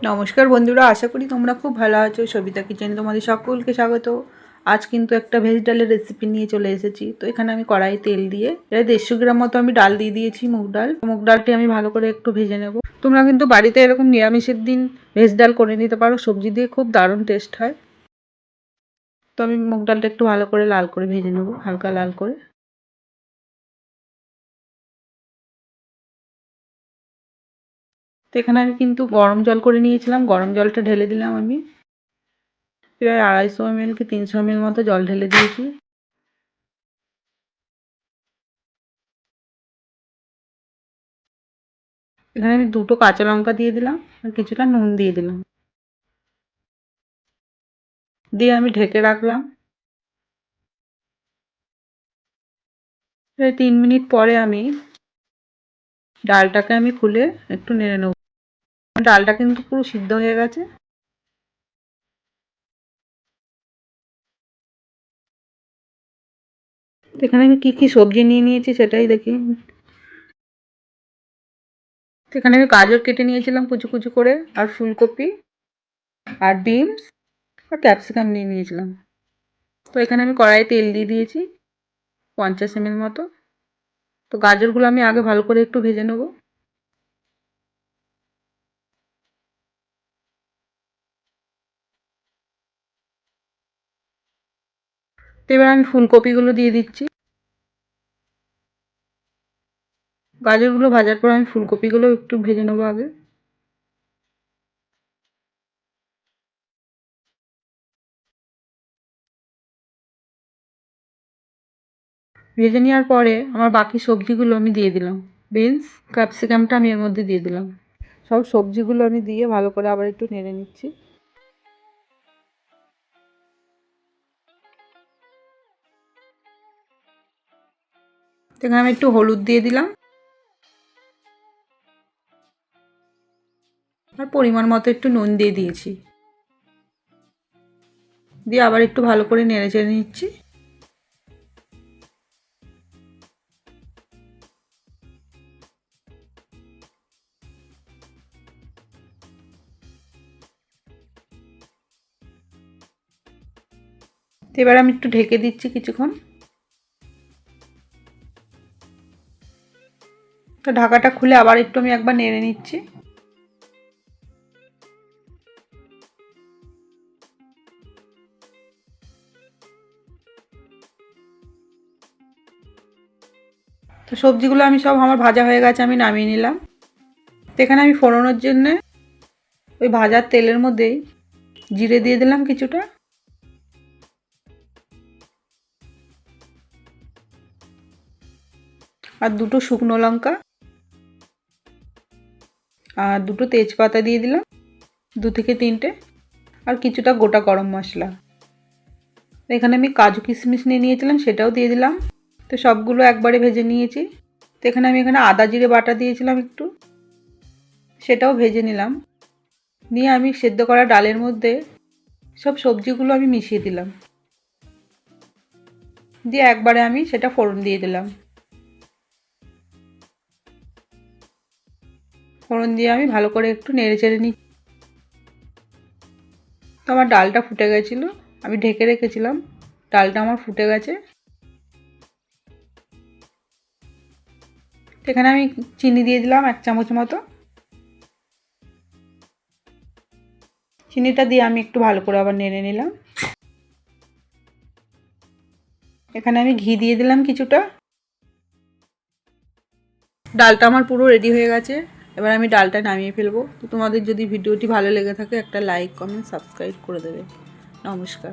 নমস্কার বন্ধুরা, আশা করি তোমরা খুব ভালো আছো। সবিতা কিচেনে তোমাদের সকলকে স্বাগত। আজ কিন্তু একটা ভেজ ডালের রেসিপি নিয়ে চলে এসেছি। তো এখানে আমি কড়াই তেল দিয়ে এটা দেড়শো গ্রাম মতো আমি ডাল দিয়ে দিয়েছি, মুগ ডাল। মুগ ডালটি আমি ভালো করে একটু ভেজে নেব। তোমরা কিন্তু বাড়িতে এরকম নিরামিষের দিন ভেজ ডাল করে নিতে পারো। সবজি দিয়ে খুব দারুণ টেস্ট হয়। তো আমি মুগ ডালটা একটু ভালো করে লাল করে ভেজে নেব, হালকা লাল করে। তো এখানে আমি কিন্তু গরম জল করে নিয়েছিলাম, গরম জলটা ঢেলে দিলাম আমি। প্রায় আড়াইশো এমএল কি তিনশো এমএল মতো জল ঢেলে দিয়েছি। এখানে আমি দুটো কাঁচা লঙ্কা দিয়ে দিলাম আর কিছুটা নুন দিয়ে দিলাম। দিয়ে আমি ঢেকে রাখলাম। প্রায় তিন মিনিট পরে আমি ডালটাকে আমি খুলে একটু নেড়ে নেব। ডালটা কিন্তু পুরো সিদ্ধ হয়ে গেছে। এখানে আমি কী কী সবজি নিয়ে নিয়েছি সেটাই দেখি। এখানে আমি গাজর কেটে নিয়েছিলাম কুচু কুচু করে, আর ফুলকপি, আর বিনস, আর ক্যাপসিকাম নিয়ে নিয়েছিলাম। তো এখানে আমি কড়াইয়ে তেল দিয়ে দিয়েছি, পঞ্চাশ এমএল মতো। তো গাজরগুলো আমি আগে ভালো করে একটু ভেজে নেব। তো এবার আমি ফুলকপিগুলো দিয়ে দিচ্ছি। গাজরগুলো ভাজার পর আমি ফুলকপিগুলো একটু ভেজে নেব আগে। ভেজে নেওয়ার পরে আমার বাকি সবজিগুলো আমি দিয়ে দিলাম। বিনস ক্যাপসিকামটা আমি এর মধ্যে দিয়ে দিলাম। সব সবজিগুলো আমি দিয়ে ভালো করে আবার একটু নেড়ে নিচ্ছি। এখানে আমি একটু হলুদ দিয়ে দিলাম। আর পরিমাণ মতো একটু নুন দিয়ে দিয়েছি। দিয়ে আবার একটু ভালো করে নেড়ে চেড়ে নিচ্ছি। এবার আমি একটু ঢেকে দিচ্ছি কিছুক্ষণ। তো ঢাকাটা খুলে আবার একটু আমি একবার নেড়ে নিচ্ছি। তো সবজিগুলো আমি সব আমার ভাজা হয়ে গেছে, আমি নামিয়ে নিলাম। তো এখানে আমি ফোড়নোর জন্যে ওই ভাজার তেলের মধ্যেই জিরে দিয়ে দিলাম কিছুটা। আর দুটো শুকনো লঙ্কা। আর দুটো তেজপাতা দিয়ে দিলাম, দু থেকে তিনটে। আর কিছুটা গোটা গরম মশলা। এখানে আমি কাজু কিশমিশ নিয়ে নিয়েছিলাম, সেটাও দিয়ে দিলাম। তো সবগুলো একবারে ভেজে নিয়েছি। তো এখানে আমি এখানে আদা জিরে বাটা দিয়েছিলাম একটু। সেটাও ভেজে নিলাম। নিয়ে আমি সেদ্ধ করা ডালের মধ্যে সব সবজিগুলো আমি মিশিয়ে দিলাম। দিয়ে একবারে আমি সেটা ফোড়ন দিয়ে দিলাম। ফোড়ন দিয়ে আমি ভালো করে একটু নেড়ে চেড়ে নিই। তো আমার ডালটা ফুটে গেছিল, আমি ঢেকে রেখেছিলাম, ডালটা আমার ফুটে গেছে। এখানে আমি চিনি দিয়ে দিলাম এক চামচ মতো। চিনিটা দিয়ে আমি একটু ভালো করে আবার নেড়ে নিলাম। এখানে আমি ঘি দিয়ে দিলাম কিছুটা। ডালটা আমার পুরো রেডি হয়ে গেছে। এবার আমি ডালটা নামিয়ে ফেলব। তো তোমাদের যদি ভিডিওটি ভালো লেগে থাকে, একটা লাইক কমেন্ট সাবস্ক্রাইব করে দেবে। নমস্কার।